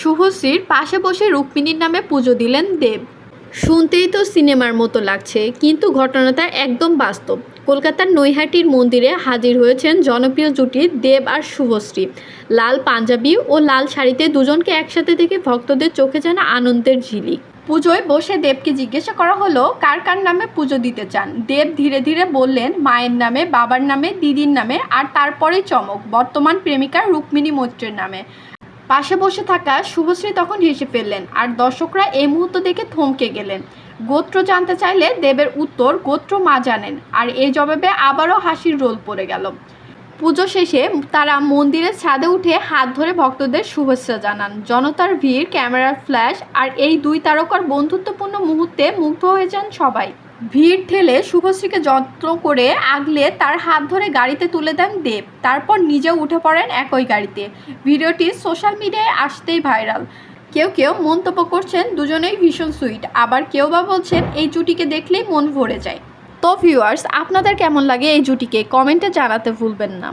শুভশ্রীর পাশে বসে রুক্মিণীর নামে পুজো দিলেন দেব। শুনতেই তো সিনেমার মতো লাগছে, কিন্তু ঘটনাটা একদম বাস্তব। কলকাতার নৈহাটির মন্দিরে হাজির হয়েছেন জনপ্রিয় জুটি দেব আর শুভশ্রী। লাল পাঞ্জাবি ও লাল শাড়িতে দুজনকে একসাথে দেখে ভক্তদের চোখে যেন আনন্দের ঝিলিক। পুজোয় বসে দেবকে জিজ্ঞাসা করা হলো, কার কার নামে পুজো দিতে চান? দেব ধীরে ধীরে বললেন, মায়ের নামে, বাবার নামে, দিদির নামে আর তারপরেই চমক, বর্তমান প্রেমিকা রুক্মিণী মৈত্রের নামে। পাশে বসে থাকা শুভশ্রী তখন হেসে ফেললেন, আর দর্শকরা এই মুহূর্ত দেখে থমকে গেলেন। গোত্র জানতে চাইলে দেবের উত্তর গোত্র মা জানেন, আর এই জবাবে আবারও হাসির রোল পড়ে গেল। পুজো শেষে তারা মন্দিরের ছাদে উঠে হাত ধরে ভক্তদের শুভেচ্ছা জানান। জনতার ভিড়, ক্যামেরার ফ্ল্যাশ, আর এই দুই তারকার বন্ধুত্বপূর্ণ মুহূর্তে মুগ্ধ হয়ে যান সবাই। ভিড় ঠেলে শুভশ্রীকে যত্ন করে আগলে তার হাত ধরে গাড়িতে তুলে দেন দেব। তারপর নিজেও উঠে পড়েন একই গাড়িতে। ভিডিওটি সোশ্যাল মিডিয়ায় আসতেই ভাইরাল। কেউ কেউ মন্তব্য করছেন, দুজনেই ভীষণ সুইট। আবার কেউ বা বলছেন, এই জুটিকে দেখলেই মন ভরে যায়। তো ভিউয়ার্স আপনাদের কেমন লাগে এই জুটিকে? কমেন্টে জানাতে ভুলবেন না।